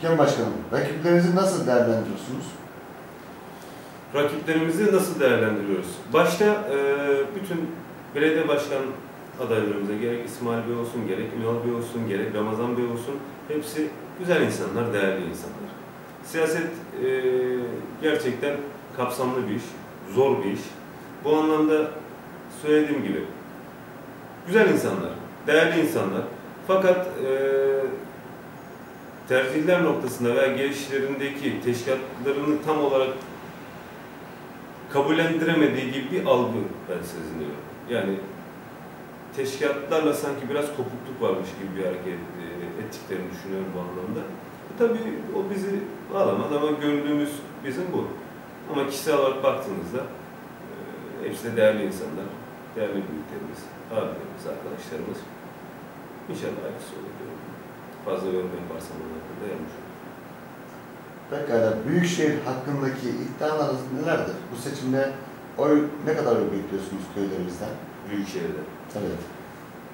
Türkan Başkanım, rakiplerinizi nasıl değerlendiriyorsunuz? Rakiplerimizi nasıl değerlendiriyoruz? Başta e, bütün belediye başkan adaylarımıza gerek İsmail Bey olsun, gerek Ünal Bey olsun, gerek Ramazan Bey olsun hepsi güzel insanlar, değerli insanlar. Siyaset e, gerçekten kapsamlı bir iş, zor bir iş. Bu anlamda söylediğim gibi güzel insanlar, değerli insanlar. Fakat e, tercihler noktasında veya gelişlerindeki teşkilatlarını tam olarak kabullendiremediği gibi bir algı ben seziniyorum. Yani teşkilatlarla sanki biraz kopukluk varmış gibi bir hareket e, ettiklerini düşünüyorum bu anlamda. E, tabii o bizi bağlamaz ama gönlümüz bizim bu. Ama kişisel olarak baktığınızda e, hepsi de değerli insanlar, değerli büyüklerimiz, abilerimiz, arkadaşlarımız. İnşallah hayırlısı olur. Fazla yaparsam onun hakkında yanlış olur. Pekala, Büyükşehir hakkındaki iddialarınız nelerdir? Bu seçimde oy ne kadar oy bekliyorsunuz köylerinizden? Büyükşehir'de. Evet.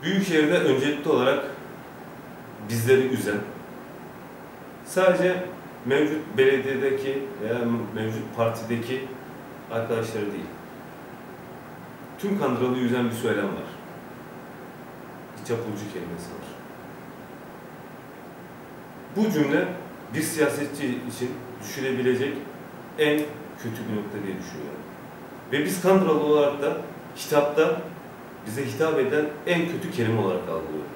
Büyükşehir'de öncelikli olarak bizleri üzen, sadece mevcut belediyedeki veya mevcut partideki arkadaşları değil, tüm Kandıralı'yı üzen bir söylem var. Bir çapulcu kelimesi var. Bu cümle bir siyasetçi için düşürebilecek en kötü bir nokta diye düşünüyorum. Ve biz Kandıralı olarak da hitapta bize hitap eden en kötü kelime olarak algılıyor.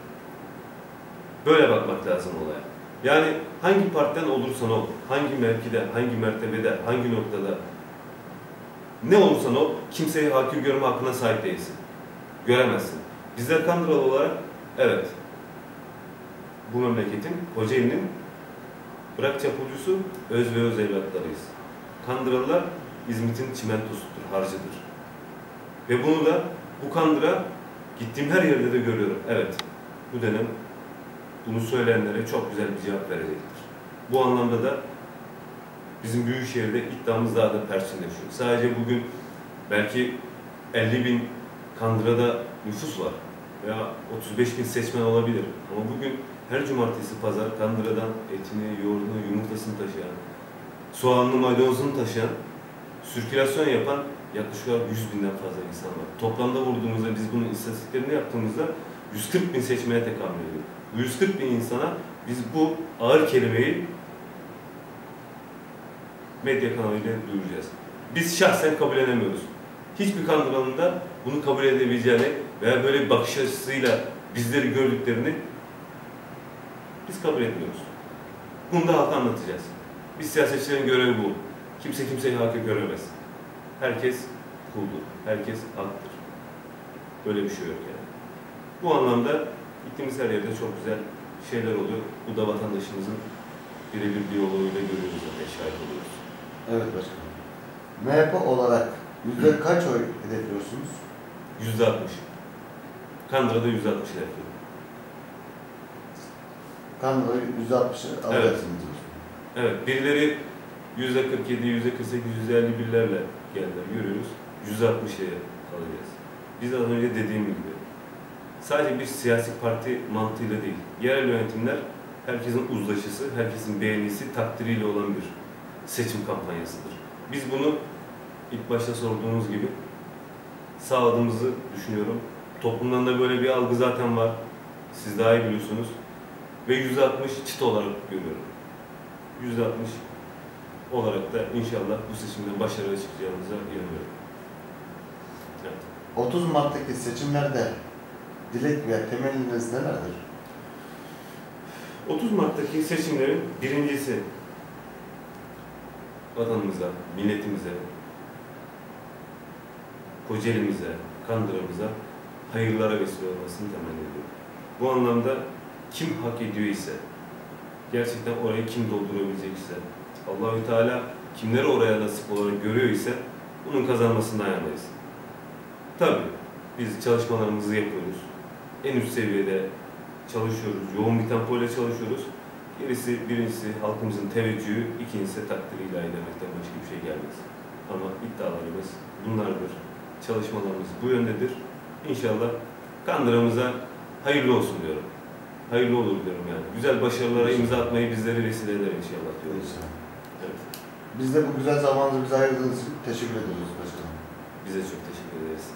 Böyle bakmak lazım olaya. Yani hangi partiden olursan ol, hangi mevkide, hangi mertebede, hangi noktada ne olursan ol, kimseyi hakir görme hakkına sahip değilsin. Göremezsin. Bizler Kandıralı olarak evet bu memleketin, Kocaeli'nin bırak çapulcusu öz ve öz evlatlarıyız. Kandıralılar İzmit'in çimentosudur, harcıdır. Ve bunu da bu kandıra gittiğim her yerde de görüyorum. Evet, bu dönem bunu söyleyenlere çok güzel bir cevap verecektir. Bu anlamda da bizim Büyükşehir'de iddiamız daha da perçinleşiyor. Sadece bugün belki 50 bin Kandıra'da nüfus var veya 35 bin seçmen olabilir. Ama bugün her cumartesi pazar Kandıra'dan etini, yoğurdunu, yumurtasını taşıyan, soğanlı maydanozunu taşıyan, sirkülasyon yapan yaklaşık olarak 100 binden fazla insan var. Toplamda vurduğumuzda biz bunun istatistiklerini yaptığımızda 140 bin seçmene tekamül ediyor. Bu 140 bin insana biz bu ağır kelimeyi medya kanalıyla duyuracağız. Biz şahsen kabul edemiyoruz. Hiçbir kandıranın da bunu kabul edebileceğini veya böyle bir bakış açısıyla bizleri gördüklerini biz kabul etmiyoruz. Bunu da halka anlatacağız. Biz siyasetçilerin görevi bu. Kimse kimseyi hakir göremez. Herkes kuldur. Herkes haktır. Böyle bir şey yok yani. Bu anlamda gittiğimiz her yerde çok güzel şeyler oluyor. Bu da vatandaşımızın birebir diyaloğuyla görüyoruz zaten, şahit oluyoruz. Evet başkanım. MHP olarak yüzde kaç oy hedefliyorsunuz? Yüzde altmış. Kandıra'da yüzde altmış hedefliyorum. Kanada'yı yüzde altmışı alacaksınız. Evet, birileri yüzde 47, yüzde 48, yüzde 51'lerle geldiler, görüyoruz. Yüzde 60'a kalacağız. Biz az önce dediğim gibi sadece bir siyasi parti mantığıyla değil, yerel yönetimler herkesin uzlaşısı, herkesin beğenisi, takdiriyle olan bir seçim kampanyasıdır. Biz bunu ilk başta sorduğumuz gibi sağladığımızı düşünüyorum. Toplumdan da böyle bir algı zaten var. Siz daha iyi biliyorsunuz. Ve yüzde 60 çıta olarak görüyorum. Yüzde 60 olarak da inşallah bu seçimde başarılı çıkacağımıza inanıyorum. Evet. 30 Mart'taki seçimlerde dilek ve temenniniz nelerdir? 30 Mart'taki seçimlerin birincisi vatanımıza, milletimize, Kocaeli'mize, Kandıra'mıza hayırlara vesile olmasını temenni ediyorum. Bu anlamda kim hak ediyor ise, gerçekten orayı kim doldurabilecek ise, Allahü Teala kimleri oraya nasip olarak görüyor ise bunun kazanmasından yanayız. Tabii biz çalışmalarımızı yapıyoruz. En üst seviyede çalışıyoruz. Yoğun bir tempoyla çalışıyoruz. Gerisi birincisi halkımızın teveccühü, ikincisi takdiri ilahi demekten başka bir şey gelmez. Ama iddialarımız bunlardır. Çalışmalarımız bu yöndedir. İnşallah Kandıra'mıza hayırlı olsun diyorum. Hayırlı olur diyorum yani. Güzel başarılara imza atmayı bizlere vesile eder inşallah. İnşallah. Evet. Biz de bu güzel zamanınızı bize ayırdığınız için teşekkür ediyoruz başkanım. Bize çok teşekkür ederiz.